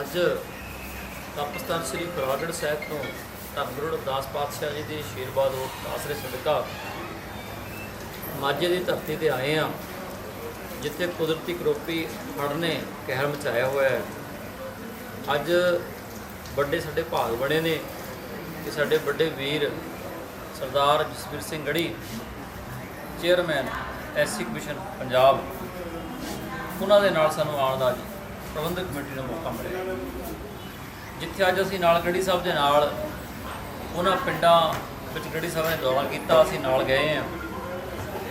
ਅੱਜ ਤਪਸਤਾਨ ਸ੍ਰੀ ਫਰਾਗੜ ਸਾਹਿਬ ਤੋਂ ਧੰਨ ਗੁਰੂ ਰਵਿਦਾਸ ਪਾਤਸ਼ਾਹ ਜੀ ਦੇ ਆਸ਼ੀਰਵਾਦ ਉਹ ਆਸਰੇ ਸਦਕਾ ਮਾਝੇ ਦੀ ਧਰਤੀ ਤੇ ਆਏ ਆ ਜਿੱਥੇ ਕੁਦਰਤੀ ਕਰੋਪੀ ਹੜ੍ਹ ਨੇ ਕਹਿਰ ਮਚਾਇਆ ਹੋਇਆ ਹੈ। ਅੱਜ ਵੱਡੇ ਸਾਡੇ ਭਾਗ ਬਣੇ ਨੇ ਕਿ ਸਾਡੇ ਵੱਡੇ ਵੀਰ ਸਰਦਾਰ ਜਸਵੀਰ ਸਿੰਘ ਗੜੀ, ਚੇਅਰਮੈਨ ਐਸਸੀ ਕਮਿਸ਼ਨ ਪੰਜਾਬ, ਉਹਨਾਂ ਦੇ ਨਾਲ ਸਾਨੂੰ ਆਉਣ ਦਾ ਜੀ ਪ੍ਰਬੰਧਕ ਕਮੇਟੀ ਨੂੰ ਮੌਕਾ ਮਿਲਿਆ। ਜਿੱਥੇ ਅੱਜ ਅਸੀਂ ਨਾਲ ਗੜੀ ਸਾਹਿਬ ਦੇ ਨਾਲ ਉਹਨਾਂ ਪਿੰਡਾਂ ਵਿੱਚ ਗੜੀ ਸਾਹਿਬ ਨੇ ਦੌਰਾ ਕੀਤਾ, ਅਸੀਂ ਨਾਲ ਗਏ ਹਾਂ।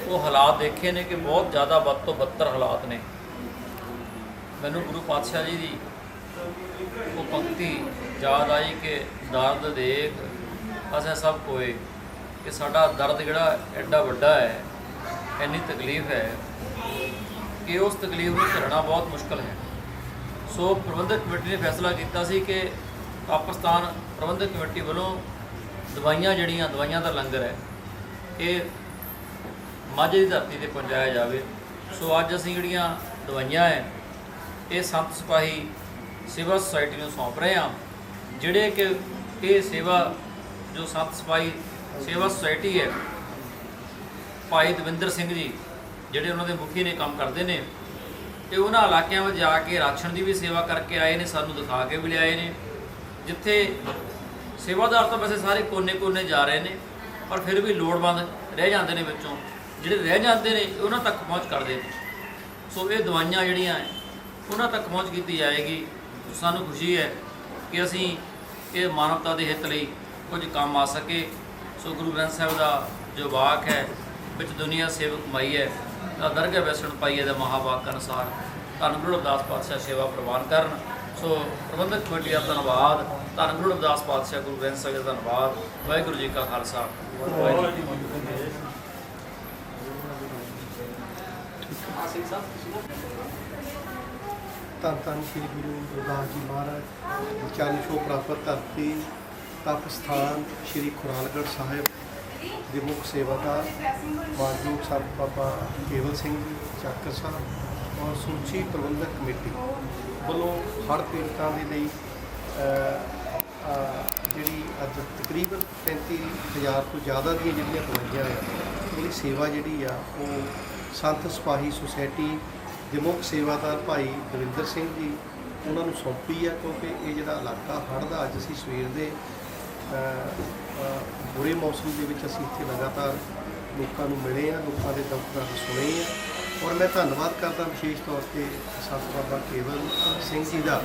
ਉਹ ਹਾਲਾਤ ਦੇਖੇ ਨੇ ਕਿ ਬਹੁਤ ਜ਼ਿਆਦਾ ਵੱਧ ਤੋਂ ਬੱਤਰ ਹਾਲਾਤ ਨੇ। ਮੈਨੂੰ ਗੁਰੂ ਪਾਤਸ਼ਾਹ ਜੀ ਦੀ ਉਹ ਪੰਕਤੀ ਯਾਦ ਆਈ ਕਿ ਦਰਦ ਦੇਖ, ਅਸਾਂ ਸਭ ਕੋਏ ਕਿ ਸਾਡਾ ਦਰਦ ਜਿਹੜਾ ਐਡਾ ਵੱਡਾ ਹੈ, ਇੰਨੀ ਤਕਲੀਫ ਹੈ ਕਿ ਉਸ ਤਕਲੀਫ ਨੂੰ ਝੱਲਣਾ ਬਹੁਤ ਮੁਸ਼ਕਲ ਹੈ। ਸੋ ਪ੍ਰਬੰਧਕ ਕਮੇਟੀ ਨੇ ਫੈਸਲਾ ਕੀਤਾ ਸੀ ਕਿ ਪਾਕਿਸਤਾਨ ਪ੍ਰਬੰਧਕ ਕਮੇਟੀ ਵੱਲੋਂ ਦਵਾਈਆਂ ਜਿਹੜੀਆਂ, ਦਵਾਈਆਂ ਦਾ ਲੰਗਰ ਹੈ, ਇਹ ਮਾਝੇ ਦੀ ਧਰਤੀ ਤੇ ਪਹੁੰਚਾਇਆ ਜਾਵੇ। ਸੋ ਅੱਜ ਅਸੀਂ ਜਿਹੜੀਆਂ ਦਵਾਈਆਂ ਹੈ, ਇਹ ਸੰਤ ਸਿਪਾਹੀ ਸੇਵਾ ਸੁਸਾਇਟੀ ਨੂੰ ਸੌਂਪ ਰਹੇ ਹਾਂ, ਜਿਹੜੇ ਕਿ ਇਹ ਸੇਵਾ ਜੋ ਸੰਤ ਸਿਪਾਹੀ ਸੇਵਾ ਸੁਸਾਇਟੀ ਹੈ, ਭਾਈ ਦਵਿੰਦਰ ਸਿੰਘ ਜੀ, ਜਿਹੜੇ ਉਹਨਾਂ ਦੇ ਮੁਖੀ ਨੇ, ਕੰਮ ਕਰਦੇ ਨੇ ਤੇ ਉਹਨਾਂ ਇਲਾਕਿਆਂ ਵਿੱਚ ਜਾ ਕੇ ਰਾਸ਼ਨ ਦੀ ਵੀ ਸੇਵਾ ਕਰਕੇ ਆਏ ਨੇ, ਸਾਨੂੰ ਦਿਖਾ ਕੇ ਵੀ ਲਿਆਏ ਨੇ। ਜਿੱਥੇ ਸੇਵਾਦਾਰ ਤਾਂ ਵੈਸੇ ਸਾਰੇ ਕੋਨੇ-ਕੋਨੇ ਜਾ ਰਹੇ ਨੇ, ਪਰ ਫਿਰ ਵੀ ਲੋੜਵੰਦ ਰਹਿ ਜਾਂਦੇ ਨੇ ਵਿੱਚੋਂ। ਜਿਹੜੇ ਰਹਿ ਜਾਂਦੇ ਨੇ, ਉਹਨਾਂ ਤੱਕ ਪਹੁੰਚ ਕਰਦੇ ਨੇ। ਸੋ ਇਹ ਦਵਾਈਆਂ ਜਿਹੜੀਆਂ ਉਹਨਾਂ ਤੱਕ ਪਹੁੰਚ ਕੀਤੀ ਜਾਏਗੀ। ਸਾਨੂੰ ਖੁਸ਼ੀ ਹੈ ਕਿ ਅਸੀਂ ਇਹ ਮਾਨਵਤਾ ਦੇ ਹਿੱਤ ਲਈ ਕੁਝ ਕੰਮ ਆ ਸਕੇ। ਸੋ ਗੁਰੂ ਗ੍ਰੰਥ ਸਾਹਿਬ ਦਾ ਜੋ ਵਾਕ ਹੈ, ਵਿੱਚ ਦੁਨੀਆ ਸੇਵਕ ਮਾਈ ਹੈ। ਤਾਂ ਦਰਗਾਹ ਵੈਸਣ ਪਾਈਏ ਦੇ ਮਹਾਵਾਕ ਅਨੁਸਾਰ ਧੰਨ ਗੁਰੂ ਰਵਿਦਾਸ ਪਾਤਸ਼ਾਹ ਸੇਵਾ ਪ੍ਰਵਾਨ ਕਰਨ। ਸੋ ਪ੍ਰਬੰਧਕ ਕਮੇਟੀ ਦਾ ਧੰਨਵਾਦ, ਧੰਨ ਗੁਰੂ ਰਵਿਦਾਸ ਪਾਤਸ਼ਾਹ ਗੁਰੂ ਗ੍ਰੰਥ ਸਾਹਿਬ ਦਾ ਧੰਨਵਾਦ, ਵਾਹਿਗੁਰੂ ਜੀ ਕਾ ਖਾਲਸਾ। ਵਾਹਿਗੁਰੂ ਜੀ ਕੀ ਫਤਿਹ ਧੰਨ ਧੰਨ ਸ੍ਰੀ ਗੁਰੂ ਰਵਿਦਾਸ ਜੀ ਮਹਾਰਾਜ ਚਰਨ ਛੋਹ ਪ੍ਰਾਪਤ ਧਰਤੀ ਤਪ ਸਥਾਨ ਸ੍ਰੀ ਖੁਰਾਲਗੜ੍ਹ ਸਾਹਿਬ। ਦੇ ਮੁੱਖ ਸੇਵਾਦਾਰ ਮਾਨਯੋਗ ਸੰਤ ਬਾਬਾ ਕੇਵਲ ਸਿੰਘ ਜੀ ਚੱਕਰ ਸਾਹਿਬ ਔਰ ਸੂਚੀ ਪ੍ਰਬੰਧਕ ਕਮੇਟੀ ਵੱਲੋਂ ਹੜ੍ਹ ਪੀੜਤਾਂ ਦੇ ਲਈ ਜਿਹੜੀ ਅੱਜ ਤਕਰੀਬਨ 35000 ਤੋਂ ਜ਼ਿਆਦਾ ਦੀਆਂ ਜਿਹੜੀਆਂ ਦਵਾਈਆਂ ਆ, ਉਹਦੀ ਸੇਵਾ ਜਿਹੜੀ ਆ, ਉਹ ਸੰਤ ਸਿਪਾਹੀ ਸੁਸਾਇਟੀ ਦੇ ਮੁੱਖ ਸੇਵਾਦਾਰ ਭਾਈ ਦਵਿੰਦਰ ਸਿੰਘ ਜੀ, ਉਹਨਾਂ ਨੂੰ ਸੌਂਪੀ ਆ ਕਿਉਂਕਿ ਇਹ ਜਿਹੜਾ ਇਲਾਕਾ ਹੜ੍ਹ ਦਾ ਅੱਜ ਅਸੀਂ ਸਵੇਰ ਦੇ ਬੁਰੇ ਮੌਸਮ ਦੇ ਵਿੱਚ ਅਸੀਂ ਇੱਥੇ ਲਗਾਤਾਰ ਲੋਕਾਂ ਨੂੰ ਮਿਲੇ ਆ ਲੋਕਾਂ ਦੇ ਦੁੱਖ ਦਰਦ ਸੁਣੇ ਆ ਔਰ ਮੈਂ ਧੰਨਵਾਦ ਕਰਦਾ ਵਿਸ਼ੇਸ਼ ਤੌਰ ਤੇ ਸੰਤ ਬਾਬਾ ਕੇਵਲ ਸਿੰਘ ਜੀ ਦਾ,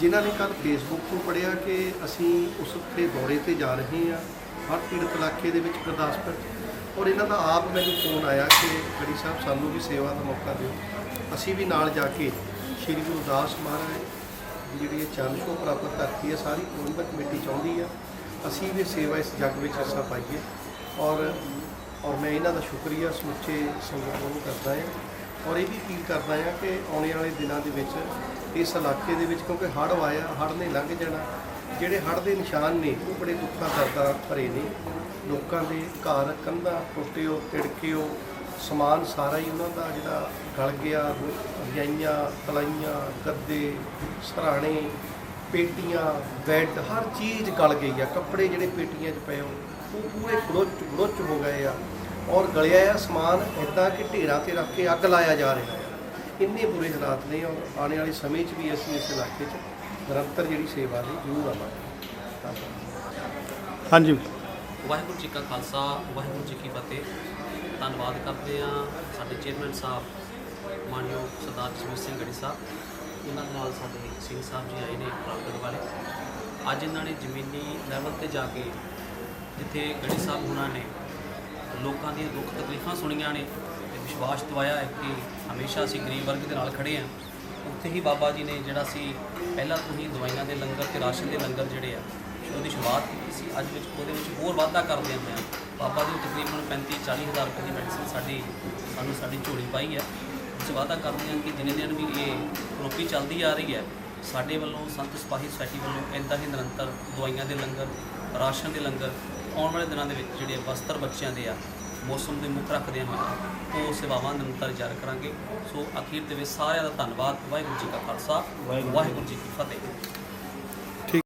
ਜਿਨ੍ਹਾਂ ਨੇ ਕੱਲ ਫੇਸਬੁੱਕ ਤੋਂ ਪੜਿਆ ਕਿ ਅਸੀਂ ਉਸ ਤੇ ਦੌਰੇ ਤੇ ਜਾ ਰਹੇ ਹਾਂ, ਹਰ ਪੀੜਤ ਇਲਾਕੇ ਦੇ ਵਿੱਚ ਗੁਰਦਾਸਪੁਰ। ਔਰ ਇਹਨਾਂ ਦਾ ਆਪ ਮੈਨੂੰ ਫੋਨ ਆਇਆ ਕਿ ਖੜੀ ਸਾਹਿਬ, ਸਾਨੂੰ ਵੀ ਸੇਵਾ ਦਾ ਮੌਕਾ ਦਿਓ। ਅਸੀਂ ਵੀ ਨਾਲ ਜਾ ਕੇ ਸ੍ਰੀ ਗੁਰੂ ਦਾਸ ਮਹਾਰਾਜ, ਜਿਹੜੀ ਇਹ ਚੰਦ ਛੋਹ ਪ੍ਰਾਪਤ ਧਰਤੀ ਹੈ, ਸਾਰੀ ਪ੍ਰਬੰਧਕ ਕਮੇਟੀ ਚਾਹੁੰਦੀ ਆ ਅਸੀਂ ਵੀ ਸੇਵਾ ਇਸ ਜੱਗ ਵਿੱਚ ਹਿੱਸਾ ਪਾਈਏ ਔਰ ਔਰ ਮੈਂ ਇਹਨਾਂ ਦਾ ਸ਼ੁਕਰੀਆ ਸਮੁੱਚੇ ਸੰਗਤ ਨੂੰ ਕਰਦਾ ਹਾਂ ਔਰ ਇਹ ਵੀ ਅਪੀਲ ਕਰਦਾ ਹਾਂ ਕਿ ਆਉਣ ਵਾਲੇ ਦਿਨਾਂ ਦੇ ਵਿੱਚ ਇਸ ਇਲਾਕੇ ਦੇ ਵਿੱਚ ਕਿਉਂਕਿ ਹੜ੍ਹ ਆਇਆ, ਹੜ੍ਹ ਨੇ ਲੰਘ ਜਾਣਾ, ਜਿਹੜੇ ਹੜ੍ਹ ਦੇ ਨਿਸ਼ਾਨ ਨੇ ਉਹ ਬੜੇ ਦੁੱਖਾਂ ਦਰਦਾਂ ਭਰੇ ਨੇ, ਲੋਕਾਂ ਦੇ ਘਰ ਕੰਧਾਂ ਟੁੱਟਿਓ ਤਿੜਕਿਓ, ਸਮਾਨ ਸਾਰਾ ਹੀ ਉਹਨਾਂ ਦਾ ਜਿਹੜਾ ਗਲ ਗਿਆ ਰਜਾਈਆਂ, ਤਲਾਈਆਂ, ਗੱਦੇ, ਸਰਾਣੇ ਪੇਟੀਆਂ ਬੈੱਡ ਹਰ ਚੀਜ਼ ਗਲ ਗਈ ਆ। ਕੱਪੜੇ ਜਿਹੜੇ ਪੇਟੀਆਂ 'ਚ ਪਏ ਹੋ ਉਹ ਪੂਰੇ ਗਲੋਚ ਗਲੋਚ ਹੋ ਗਏ ਆ। ਔਰ ਗਲਿਆ ਆ ਸਮਾਨ ਇਦਾਂ ਕਿ ਢੇਰਾਂ ਤੇ ਰੱਖ ਕੇ ਅੱਗ ਲਾਇਆ ਜਾ ਰਿਹਾ ਹੈ ਇੰਨੇ ਬੁਰੇ ਹਾਲਾਤ ਨੇ ਔਰ ਆਉਣ ਵਾਲੇ ਸਮੇਂ 'ਚ ਵੀ ਅਸੀਂ ਇਸ ਇਲਾਕੇ 'ਚ ਨਿਰੰਤਰ ਜਿਹੜੀ ਸੇਵਾ ਲਈ ਜ਼ਰੂਰ ਆਵਾਂਗੇ। ਧੰਨਵਾਦ। ਹਾਂਜੀ। ਵਾਹਿਗੁਰੂ ਜੀ ਕਾ ਖਾਲਸਾ ਵਾਹਿਗੁਰੂ ਜੀ ਕੀ ਫਤਿਹ। ਧੰਨਵਾਦ ਕਰਦੇ ਹਾਂ ਸਾਡੇ ਚੇਅਰਮੈਨ ਸਾਹਿਬ ਮਾਨਯੋਗ ਸਰਦਾਰ ਜਸਵੀਰ ਸਿੰਘ ਗੜੀ ਸਾਹਿਬ। ਇਹਨਾਂ ਦੇ ਨਾਲ ਸਾਡੇ ਸਿੰਘ ਸਾਹਿਬ ਜੀ ਆਏ ਨੇ ਪ੍ਰਾਪਤ ਵਾਲੇ ਅੱਜ ਇਹਨਾਂ ਨੇ ਜ਼ਮੀਨੀ ਲੈਵਲ ਤੇ ਜਾ ਕੇ ਜਿੱਥੇ ਗੜੀ ਸਾਹਿਬ ਉਹਨਾਂ ਨੇ ਲੋਕਾਂ ਦੀਆਂ ਦੁੱਖ ਤਕਲੀਫਾਂ ਸੁਣੀਆਂ ਨੇ ਤੇ ਵਿਸ਼ਵਾਸ ਦਵਾਇਆ ਹੈ ਕਿ ਹਮੇਸ਼ਾ ਅਸੀਂ ਗਰੀਬ ਵਰਗ ਦੇ ਨਾਲ ਖੜੇ ਹਾਂ। ਉੱਥੇ ਹੀ ਬਾਬਾ ਜੀ ਨੇ ਜਿਹੜਾ ਸੀ, ਪਹਿਲਾਂ ਤੋਂ ਹੀ ਦਵਾਈਆਂ ਦੇ ਲੰਗਰ ਤੇ ਰਾਸ਼ਨ ਦੇ ਲੰਗਰ ਜਿਹੜੇ ਆ, ਉਹਦੀ ਸ਼ੁਰੂਆਤ ਕੀਤੀ ਸੀ। ਅੱਜ ਵਿੱਚ ਉਹਦੇ ਵਿੱਚ ਹੋਰ ਵਾਧਾ ਕਰਦੇ ਹਾਂ ਬਾਬਾ ਜੀ ਤਕਰੀਬਨ 35 40 ਹਜ਼ਾਰ ਰੁਪਏ ਦੀ ਮੈਡੀਸਨ ਸਾਡੀ ਸਾਨੂੰ ਸਾਡੀ ਝੋਲੀ ਪਾਈ ਹੈ। ਅਸੀਂ ਵਾਅਦਾ ਕਰਦੇ ਹਾਂ ਕਿ ਦਿਨੇ ਦਿਨ ਵੀ ਇਹ ਰੋਪੀ ਚੱਲਦੀ ਆ ਰਹੀ ਹੈ। ਸਾਡੇ ਵੱਲੋਂ ਸੰਤ ਸਿਪਾਹੀ ਸੋਸਾਇਟੀ ਵੱਲੋਂ ਇੰਦਾ ਹੀ ਨਿਰੰਤਰ ਦਵਾਈਆਂ ਦੇ ਲੰਗਰ, ਰਾਸ਼ਨ ਦੇ ਲੰਗਰ, ਆਉਣ ਵਾਲੇ ਦਿਨਾਂ ਦੇ ਵਿੱਚ ਜਿਹੜੇ ਵਸਤਰ ਬੱਚਿਆਂ ਦੇ ਆ, ਮੌਸਮ ਦੇ ਮੁੱਖ ਰੱਖਦਿਆਂ ਹੋਇਆ ਉਹ ਸੇਵਾਵਾਂ ਨਿਰੰਤਰ ਜਾਰੀ ਕਰਾਂਗੇ। ਸੋ ਅਖੀਰ ਦੇ ਵਿੱਚ ਸਾਰਿਆਂ ਦਾ ਧੰਨਵਾਦ, ਵਾਹਿਗੁਰੂ ਜੀ ਕਾ ਖਾਲਸਾ, ਵਾਹਿਗੁਰੂ ਜੀ ਕੀ ਫਤਿਹ।